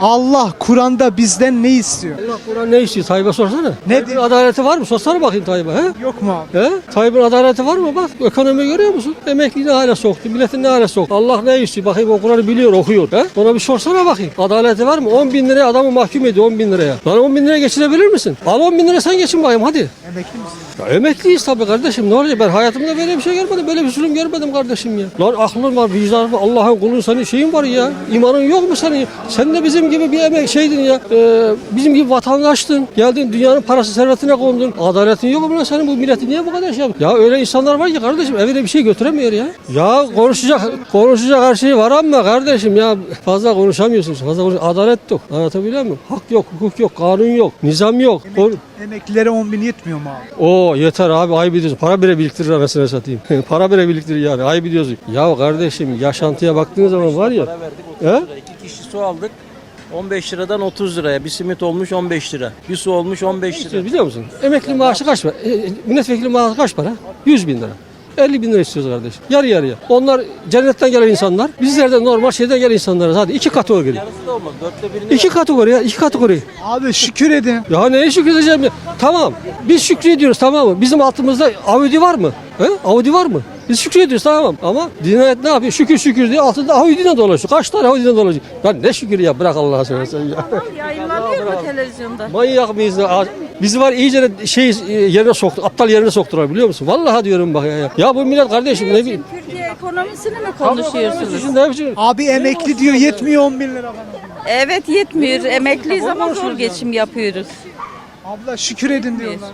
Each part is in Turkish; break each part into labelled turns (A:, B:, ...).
A: Allah Kur'an'da bizden ne istiyor?
B: Allah Kur'an ne istiyor? Tayyip'e sorsana.
A: Ne diyor?
B: adaleti var mı? Sorsana bakayım Tayyip'e. He?
A: Yok mu abi?
B: He? Tayyip'in adaleti var mı? Bak ekonomi görüyor musun? Emekli ne hale soktu? Milletin ne hale soktu? Allah ne istiyor? Bakayım o Kur'an'ı biliyor, okuyor. He? Ona bir sorsana bakayım. Adaleti var mı? 10 bin liraya adamı mahkum ediyor 10 bin liraya. Lan 10 bin liraya geçirebilir misin? Al 10 bin lira sen geçin bakayım hadi.
A: Emekli misin?
B: Ya emekliyiz tabii kardeşim. Ne olacak? Ben hayatımda böyle bir şey görmedim. Böyle bir zulüm görmedim kardeşim ya. Lan aklın var, vicdanın var. Allah'ın kulun senin şeyin var ya. İmanın yok mu senin? Sen de bizim gibi bir emek şeydin ya. Ee, bizim gibi vatandaştın. Geldin dünyanın parası servetine kondun. Adaletin yok mu lan senin? Bu milleti niye bu kadar şey yapıyor? Ya öyle insanlar var ki kardeşim evine bir şey götüremiyor ya. Ya konuşacak konuşacak her şey var ama kardeşim ya fazla konuşamıyorsunuz. Fazla konuş Adalet yok. Anlatabiliyor muyum? Hak yok, hukuk yok, kanun yok, nizam yok. Kon-
A: Emeklilere 10 bin yetmiyor mu abi?
B: o yeter abi ayıp ediyorsun. Para bile biriktirir anasını satayım. Para bile biriktirir yani ayıp ediyorsun. Ya kardeşim yaşantıya baktığın zaman var ya.
C: Para verdik 30
B: He?
C: lira. İki kişi su aldık. 15 liradan 30 liraya. Bir simit olmuş 15 lira. Bir su olmuş 15 lira.
B: Biliyor musun? Emekli maaşı kaç para? E, e, milletvekili maaşı kaç para? 100 bin lira. 50 bin lira istiyoruz kardeşim. Yarı yarıya. Onlar cennetten gelen insanlar. Bizler de normal şeyden gelen insanlarız. Hadi iki kategori.
C: Yarısı da olmaz. Dörtte birini
B: İki kategori ya. iki kategori.
A: Abi şükür edin.
B: Ya neye şükredeceğim ya? Tamam. Biz şükrediyoruz tamam mı? Bizim altımızda Audi var mı? He? Audi var mı? Biz şükrediyoruz tamam ama dinayet ne yapıyor? Şükür şükür diye altında Audi'ne dolaşıyor. Kaç tane Audi'ne dolaşıyor? Lan ne şükür ya bırak Allah'a seversen ya.
D: Yayınlanıyor mu televizyonda?
B: Manyak mıyız? Bizi var iyice de şey e, yerine soktu. Aptal yerine soktular biliyor musun? Vallahi diyorum bak ya. Ya bu millet kardeşim ne bileyim.
D: Türkiye ekonomisini mi konuşuyorsunuz?
A: Abi emekli diyor yetmiyor 10 bin lira bana.
D: Evet yetmiyor. Emekliyiz ama zor geçim yapıyoruz.
A: Abla şükür edin diyorlar.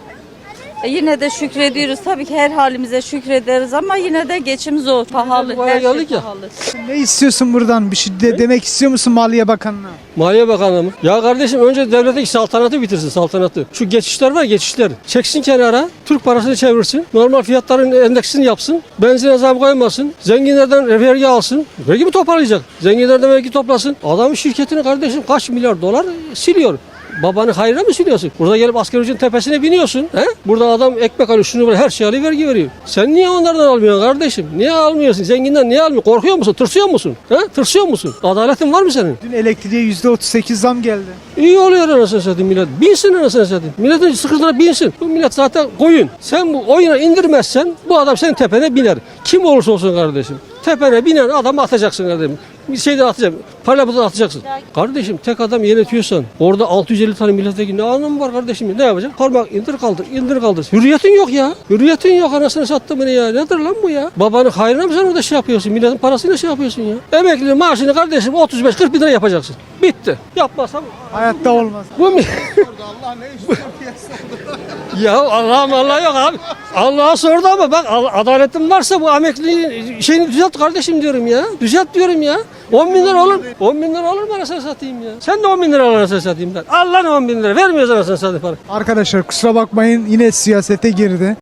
D: E yine de şükrediyoruz. Tabii ki her halimize şükrederiz ama yine de geçim zor, pahalı. Her şey pahalı.
A: Ne istiyorsun buradan? Bir şey de demek istiyor musun Maliye Bakanı'na?
B: Maliye Bakanı mı? Ya kardeşim önce devletteki saltanatı bitirsin saltanatı. Şu geçişler var geçişler. Çeksin kenara. Türk parasını çevirsin. Normal fiyatların endeksini yapsın. Benzine zam koymasın. Zenginlerden vergi alsın. Vergi mi toparlayacak? Zenginlerden vergi toplasın. Adamın şirketini kardeşim kaç milyar dolar siliyor. Babanı hayrına mı siliyorsun? Burada gelip asgari ücretin tepesine biniyorsun. He? Burada adam ekmek alıyor, şunu böyle her şey alıyor, vergi veriyor. Sen niye onlardan almıyorsun kardeşim? Niye almıyorsun? Zenginden niye almıyorsun? Korkuyor musun? Tırsıyor musun? He? Tırsıyor musun? Adaletin var mı senin?
A: Dün elektriğe %38 zam geldi.
B: İyi oluyor anasını satayım millet. Binsin anasını satayım. Milletin sıkıntısına binsin. Bu millet zaten koyun. Sen bu oyuna indirmezsen bu adam senin tepene biner. Kim olursa olsun kardeşim. Tepene binen adamı atacaksın kardeşim. Bir şeyden atacaksın. Parlamentodan atacaksın. Kardeşim tek adam yönetiyorsan orada 650 tane milletvekili ne anlamı var kardeşim? Ne yapacak? Parmak indir kaldır, indir kaldır. Hürriyetin yok ya. Hürriyetin yok anasını sattı ne ya? Nedir lan bu ya? Babanın hayrına mı sen orada şey yapıyorsun? Milletin parasıyla şey yapıyorsun ya. Emeklinin maaşını kardeşim 35-40 bin lira yapacaksın. Bitti. Yapmazsam
A: Hayatta olmaz.
B: bu mu? ya Allah'ım Allah yok abi. Allah'a sordu ama bak al- adaletin varsa bu emekli şeyini düzelt kardeşim diyorum ya. Düzelt diyorum ya. 10 bin lira olur. 10 bin lira olur mu anasını satayım ya? Sen de 10 bin lira al anasını satayım ben. Al lan 10 bin lira. Vermiyoruz anasını satayım para.
A: Arkadaşlar kusura bakmayın yine siyasete girdi.